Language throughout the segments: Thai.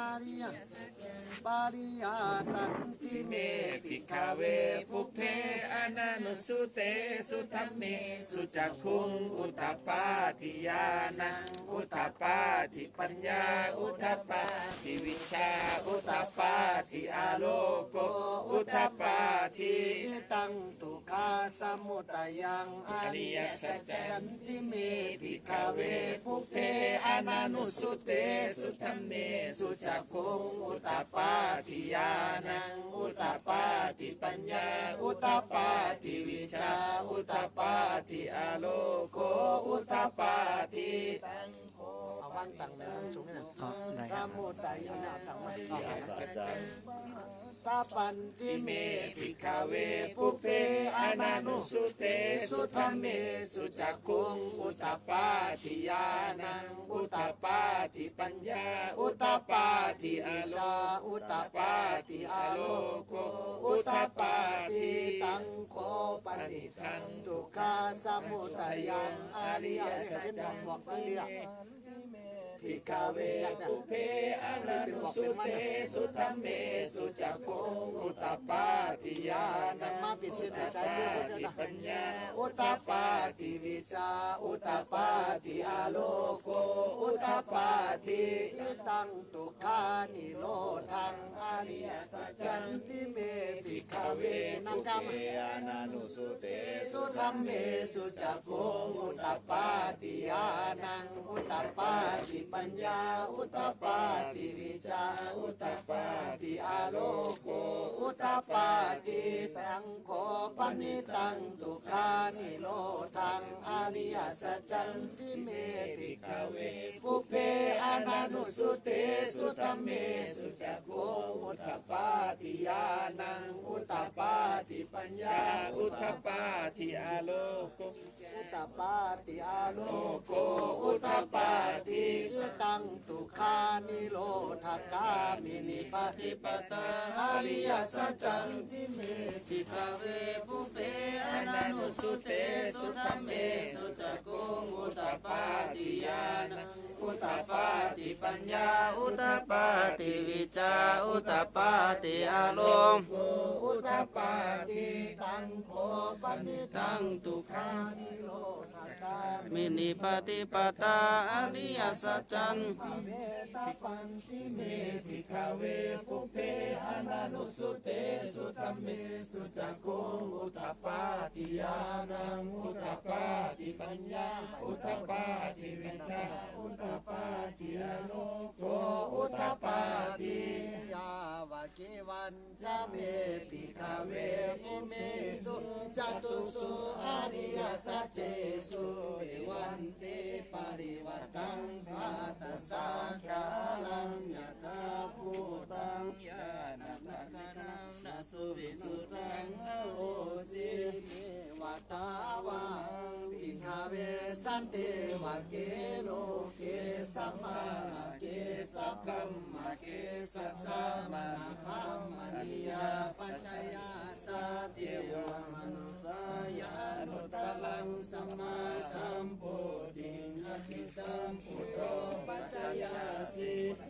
อาริยปาริยาตันติเมเมภิกขเวปุเพอนันุสุเตสุทัมเมสุจักขุงอุตตปาทิยานังอุตตปาทิปัญญาอุตตปาทิวิชาอุตตปาทิอาโลโกอุตตปาทิตังตุคาสมุตยังอริยสัจจันติเมภิกขเวปุเพอนานุสุเตสุธัมเมสุจัักคุงอุตตปาติญาณังอุตตปาติปัญญา อุตตปาติวิชา อุตตปาติอโลโกอุตตปาติตัง อาวางตังนะสูงนี่นะสมุตยังนะตังมาที่สัจจตาปันติเมภิกขเวปุเพอนันุสุเตสุทัมเมสุจักขุงอุตปาทิยานังอุตปาทิปัญญา อุตปาทิอาโลจาอุตปาติอโลโกอุตปาทิตังโคปนิทังทุกขาสมุทัยังอริยสัจจังบอกไปเรียพิกาเวปุเพอนันุสุเตสุธรรมเมสุจักโกอุตปาติยานังมาปิสินอุตสาตยปาด้วยทินะปัญญาอุตปาติวิจาอุตปาติอาโลโก ปาติตังทุกขานิโรธังอริยสัจจันติเมภิกขเวนังกามอนานุสุเตสุธรรมเมสุจักโกอุตตปาติยานังอุตตปาติปัญญาอุตตปาติวิชาอุตตปาติอาโลโกอุตตปาติตังโคปนิตังทุกขานิโรธังอริยสัจจันติเมภิกขเวกุเพอานานุสุเตสุธรรมเมสุจักโกอุตตปาติยานังอุตตปาติปัญญาอุทธปาทิอาโลโกอุตตปาติอาโลโกอุตตปาติยตังตุคานิโรธกามินิปฏิปตาอริยสัจจันติเมติภาเวปุเปอนันุสุเตสุตัมเมสุจักกุง อุตตปาติยานังอุตตปาติปัญญา อุตตปาติวิจาอุตตปาติอาโลโกอุตตปาติตังโคปนิตังตุคานิโรธกามิมินิปฏิปตาอริยสัจจันเมตาปันติเมภิกขเวปุเพอนานุสุเตสุตัมเมสุจักขุงอุทธปาทิยานังอุทธปาทิปัญญาอุทปาทิวิชาอุทปาทิอาโลโกโกอุตตปาติยาวะเกวันจะเมปิคาเวอิเมสุจตุสุอริยสัจเจสุเอวันเตปริวัตังภาตสากาลังยตาภูตังยานัสสนังนาสุวิสุตังโอสิเมวตาวังปิคา เวสันเตวะเกโลเกสัมมาลาเกสัพพัมมาเกสัสสะมานาพัมมณียาปัจจยาสัตเทวมนุสายานุตตลังสัมมาสัมโพธิอภิสัมพุทโธปัจจยาสิ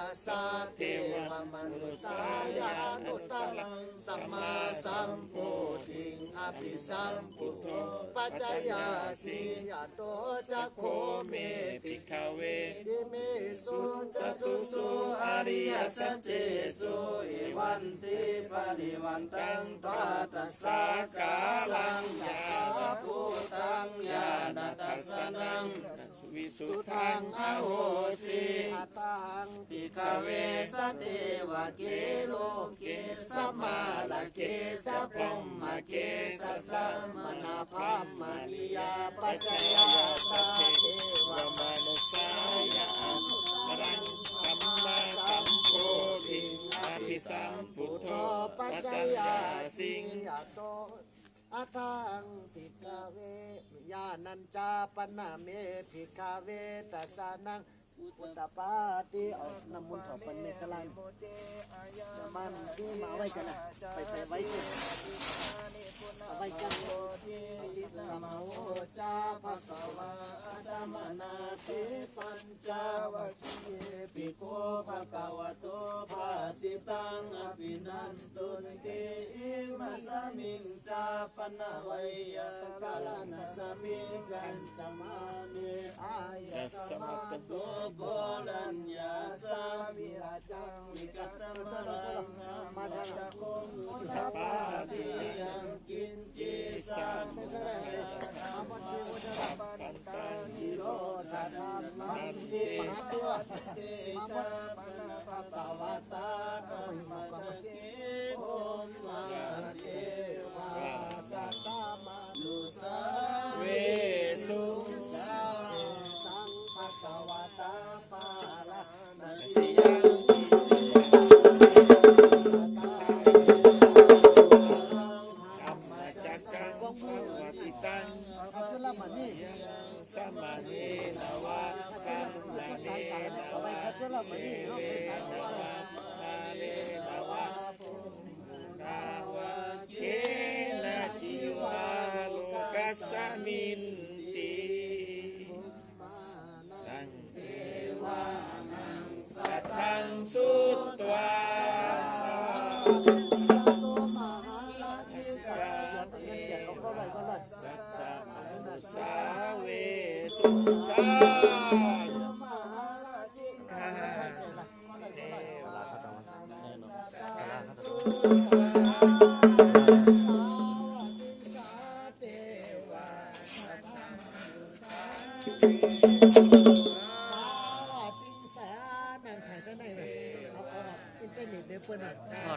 าริวันตังปะตัสาลังยะตาภูตังยานาตัสสะนังนาสุวิสุทธังอาโอสิอัตหังทิคาเวสันเทวะเกโลเกสัมมามสัมานะพัมมานิยาปัจจยาสัตเทวมนุสายานุตลังสัมมาสัมโพธิงอภิสัมพุทโธปัจจยาสิยโตจักโคเมภิปิกขเวติเมสุจตุสุอริยสัจเจสุเอวันติปริวันตังตราตัสสะกาลังยาภูตังยานาตัสนัง วิสุทธังอโหสิอัตังปิกเวสเตวะเกโลเกสมาลเกสพรมมเกสสัมมนาพามานิยาปัจจยตาเทวมนุสยารังสัมมาสัมโพธิอภิสัมพุทโธปัจจยาสิงยโตอัตังปิกเว ญาณัญจาปนาเมภิกาเวตัสานัง พุทธปาติเอานำมุนถอดฟันเมฆลันนำมันที่มาไว้กันละไปไปไว้กันเอาไว้กันนรรมโอจาภะคะวาธรรมนาทิปัญจวัคคีปิโกภะคะวะโตภาสิตังอภินันตุนติอิมัสมิงจาปนะไวยะกาลนัสัมิงกันจมามิอายัสสมัตุ bulan ya sami acang mikata malam madakum tapati yang kinci samudra amat wadapan tan jiro tanam আমি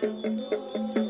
thank you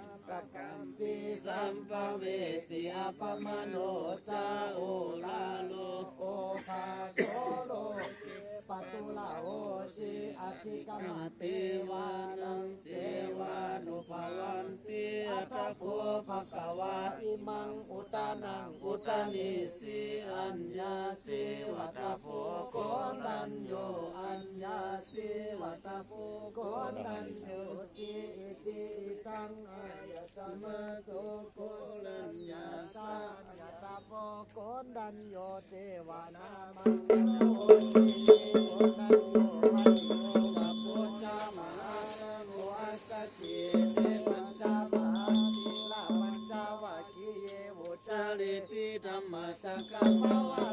ัมาโลกาสัตโตอาภกันจิยัญชาตัสสะสิโลกาตาตุสังกัปกัมปีสัมภเวติอาปมโนจาโอลาโลโอภาโสโลเกปตุลาโอสิอธิกรรมาเตเทวานังเทวานุภาวันติอัตโคภะควะอิมังอุตานังอุตานิสีอัญญาสีวัตโฟโกนันโยอัญญาสิวัตปุโกนันโยติอิติอิตังอายตมะโตโกลัญญาสัญญาตาโปโกนันโยเทวานามังโอสิโกนันโยวันโยวัปโปจามาโมอัสสติเทวันจามาทิลาวันจาวะกิเยวุจาริติธรรมจักกักัมมภภวา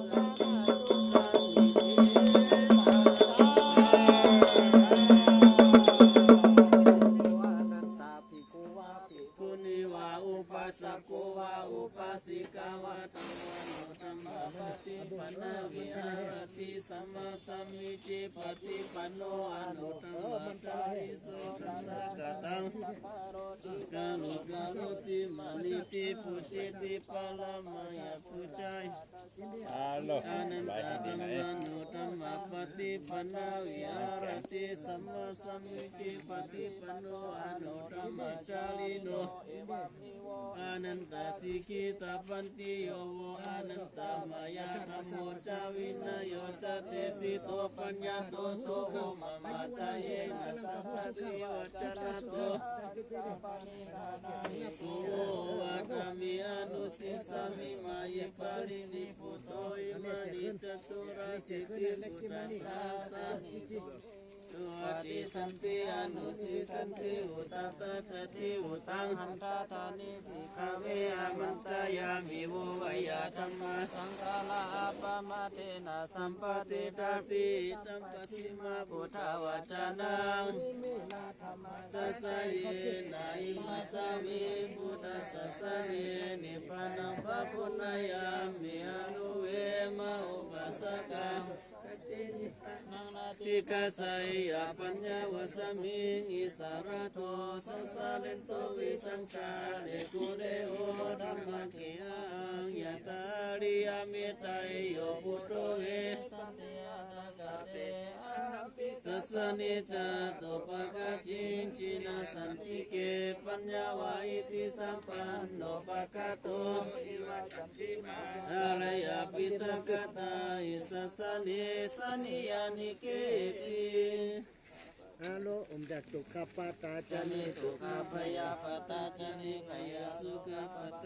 ติ สัมมาสัมมิจิปฏิปันโนอนุธรรมจาริโสธรรมกตังกาลุกาลุติมานิติปุจิติปาลามายาปุจัย Halo. อานันตธรรมานุธรรมปฏิปนาวิหารติสัมมาสัมมิจิปฏิปันโนอนุธรรมจาริโนอานันตสิกิตาปันติโยโวอานันตมายาธรรมโมจาวินโยจเตสิโตปัญญาโตโสโหมมาจาเยนะสัพพ ติวัจนะโตโอวาตามิอนุสิสามิมายิปารินิพุโตอิมานิจตุราสิกิพุทธัสสะสะตัวติสันติอนุสิสันติอุตตะจติอุตังหันตาทานิภิกขเวอมันตยามิโววยาธรรมสังฆาลาปะมาเทนะสัมปติตาติตัมปะชิมาพุทธวจานังมินาธรรมะสัสเยนะอิมัสสามิพุทธสัสสะเนนิพพานังปะปุณยามิอนุเวมะอุปสสกะ ติกาสัยยปัญญาวสมิงอิสารโตสังสาเลนโตวิสังชาเลกุเดโอธรรมกิยังยะตาริยามิตายโยปุตโตเวสันเติยาตะกะเตนิจจตุปะกะจินจิ นาสันติเกปัญญาวาอิติสัมปันโนปะกะตุอารยปิตกตาอิสสะเนสนิยานิเกติ อาโลอมจากตุขปาตาจจานินิตุตุขะพยาปตาจนิพยาสุขปต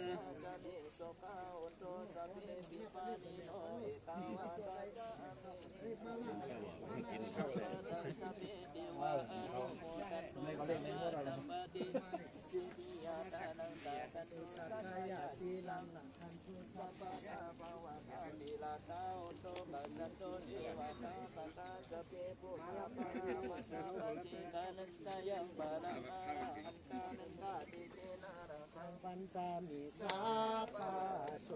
ายาสีลังหลังคันตุสัพพะ ปันตามิสาปาโส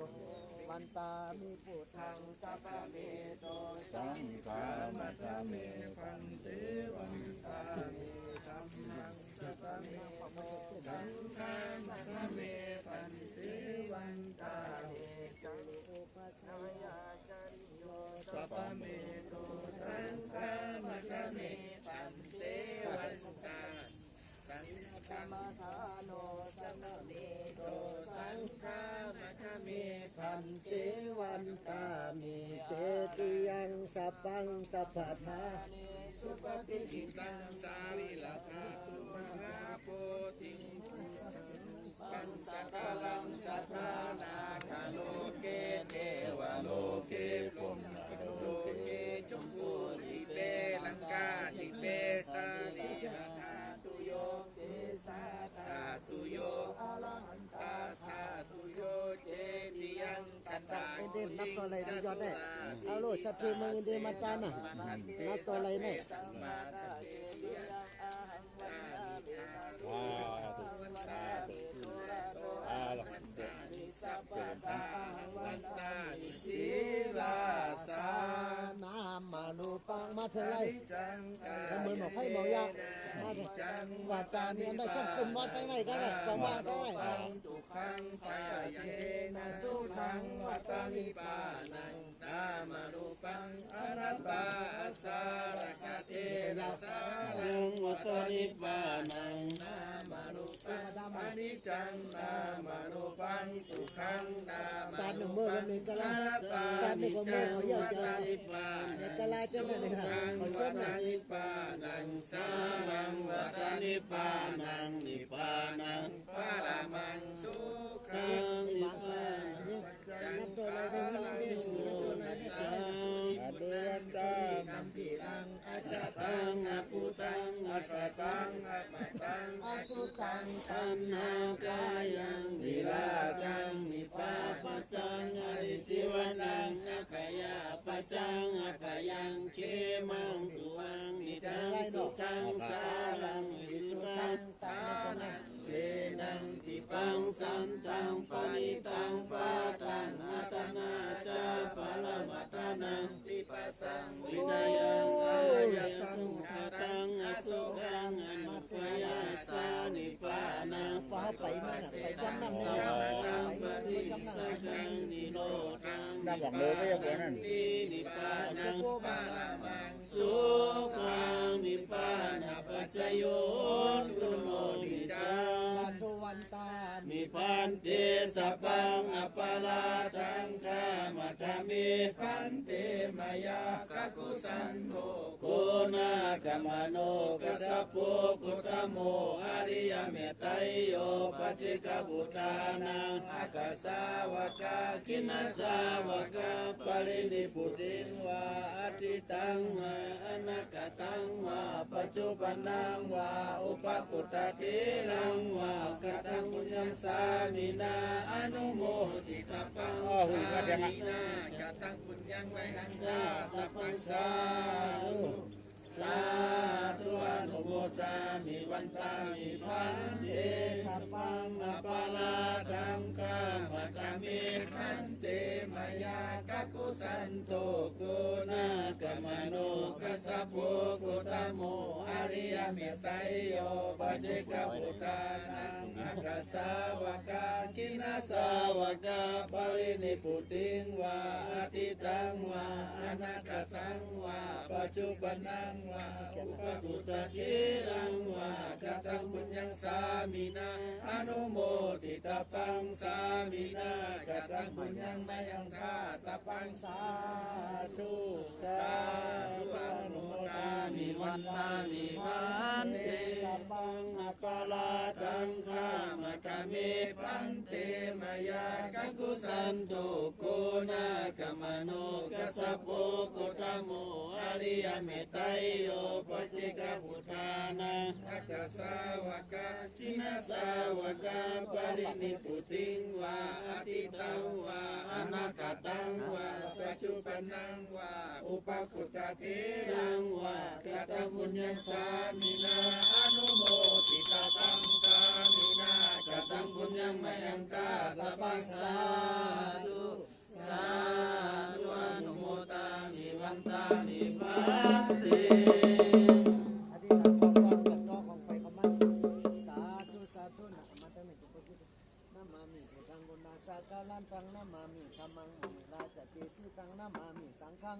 ปันตามิพุทธังสัพพเมโตสังฆามัตเมปันเตวันตามิธัมมังสัพพเมโตสังฆามัตเมปันเตวันตามิสังโฆปัสสยาจาริโย สัพพะเมโตสังฆามัตเมปันเตวันตาธรรมทานโนสัมเมโตสังฆามัทเมพันเจวันตามิเจติยังสัพพังสัพพทาสุปฏิปิตังสาลิลาภาตุมหาโพธิปังสักลังสัทธา นับตัวอะไรยอดได้เอาโลชัดเจนมึงเดมาตานะนับตัวอะไรเนี่ยศีลาสานามา นุปังมาเท่าไรทำมือหมอกให้หมอกยามาเถอะว่าตาเนี่ยได้ช่างคุณวัดได้ไหนก็ได้จังหวะได้ทุกขังไปเยนะสุทังวัตานิปานังนามานุปังอนัตตาสารคเทระสานังวัตานิปานังนา มานิจังนามนุปังทุขังนามานุปังอนัตตานิจจังวัตานิปานังกลายเป็นอะไรครับขอจดหน่อยนิปานังสารังวัตนิปานังนิปานังปาลามังสุขังนิปานังนับตัวอะไรได้ยังได้สูตัวอะไรได้อดุวันตากัมพีรังอาจาตังอปุตังอสตังตังอาสุ ตังตัณหากายังวิลาจังนิปาปัจจังอริจิวนังอภยาปัจจังอภยังเคมังตุวังนิจังสุขังสารังวิสุตังตานังเลนังติปังสันตังปณิตังปาตังอัตนาจาปะละมัตนังปิปัสสังวินัยังอายสุข งพอไปมันไปจำนำสัเนี่ยพพังปไปฏิจำนำสัจจังนิโรธังน้ำหวังโลก็ยังเหมือนนั่นนินิปานังโกบาลาสุขังนิปานาปัจจโยตุโนนิจังสัตวันตามิพันเตสัพังอปาลาสังฆามัทมิพันเตมายากกุสันโฆ โกนากมโนกัสสะโปกุตโมอริยเมตไตโยปัจจิกบุตานังอากาสาวกากินสาวกปรินิพุติงวาอติตังวาอนาคตังวาปัจจุบันนังวาอุปกุตตินังวากตังปุญญสามินาอนุโมทิตาปังสามินากตังปุญญังไวหันตาสัพพังสาธุ สาธุอนุโมทามิวันตามิพันเตสัพพังอปาลาทังคามัตมิพันเตมายากะกุสันโตโกนากมโนกัสสะโพกุตโมอริยเมตไตโยปัจเจกพุทานังอากาสาวกากินาสาวกาปรินิพุติงวาอาทิตังวาอนาคตังวาปัจจุบันนังวาอุปกุตติรังวากตังบุญยังสามินาอนุโมติตาปังสามินากตังบุญยังไม่ยังคาตาปังสาธุสาธุอนุโมทามิวันตามิวา มิปันเตมายากังกุสันโตโกนากมโนกัสสะโปโกตโมอริยเมตไตโยปัจเจกพุทานังอาจาสาวกาจินาสาวกาปรินิพุติงวาอาทิตังวาอนาคตังวาปัจจุบันนังวาอุปกุตเทรัรังวากตตัะงบุบุญญสามินาอนุโมทิตาตังสามินากัตังงบุญญญัยังงมไม่ยังกาสัสัพพพังสาสาธุสาธุอนุโมทามิวันตามิปันเตอธิษฐานขอพกับน้องของไปของมันสาธุสาธุนะมาตั้งหนึ่งกุฏินามามิพุทธังกุณาสากาลันตังนามามิธรรมังมุนิราชติสีตังนามามิสังฆัง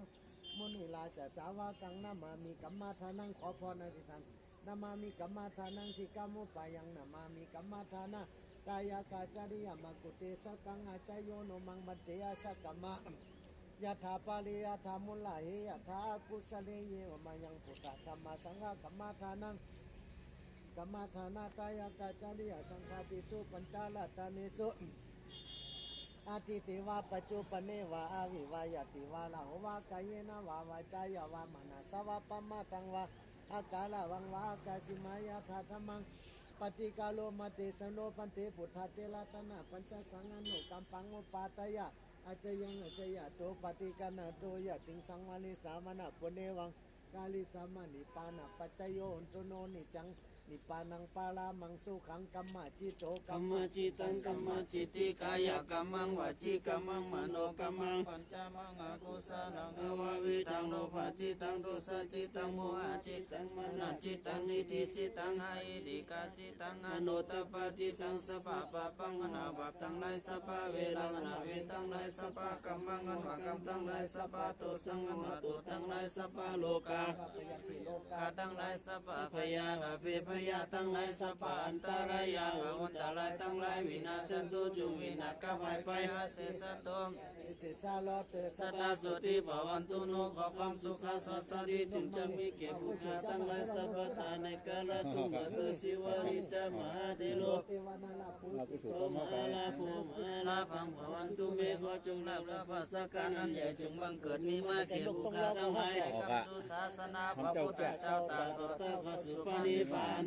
มุนิราชสาวากังนามามิกัมมาทานังขอพรอธิษฐานนามามิกัมมาทานังที่กามุปายังนามามิกัมมาทานา กายกาจาริยมังกุเตสกังอาจายโยโนมังบันเตยสกัมมะยะถาปาริยะถามุลลาหิยะถากุสเลเยวมายังพุทธธรรมสังฆกัมมาทานังกัมมาทานาตายกาจาริยสังฆาติสุปัญจาลตานิสุอาทิติวาปัจจุปเนวาอาวิวายติวาลาหวากายนะวาวาจายาวามานาสวะปมาตังวาอากาลาวังวาอากาสิมายาธาธรรมัง ปฏิกาโลมาเตสโนปันเตปุถาเตลาตนาปัญจกังอนุกัมปังโอปาตยะอาจยังอาจยะโตปฏิกานาโตยะติงสังวาลิสามนะปุเนวังกาลิสามานิปานะปัจจโยหนตุโนนิจัง นิปานังปาลามังสุขังกัมมาจิโตกักัมมมมาจิตังกัมมจิติกายกัมมังวจีกัมมังมโนกัมมังปัญจมังอกุศลังอวาวิตังโนภาจิตังตุสจิตังโมหะจิตังมนะจิตังอิทิจิตังหายดิกาจิตังอนุตปาจิตังสปะปะปังอนาบัพตังไลสปะเวลังอนาเวตังไลสปะกัมมังอนากัมตังไลสปะตุสังอนาตุตังไลสปะโลกากาตังหลสัพพะพยาอภิพยาตั้งหลายสัพพอันตรายาอันตรายตั้งหลายวินาศสันตุจุวินาศกับหายไปอาเสสตมเสสาลอเตสัตาสุติภวันตุโนขอความสุขสัสดีจุนจะมีเก็บบุคคลตั้งหลายสัพพตาในกาลตุมะตุสิวริจามหาเทโลเทวาลาปุเราจิพิสูจโอมาลาภูมาลาพังภวันตุเมขอจงรับรับภาษาการนั้นใหญ่จงบังเกิดมีมาเก็บุคคลทั้งหลายกับศาสนาพระพุทธเจ้าตาตถาคตสุปณิพาน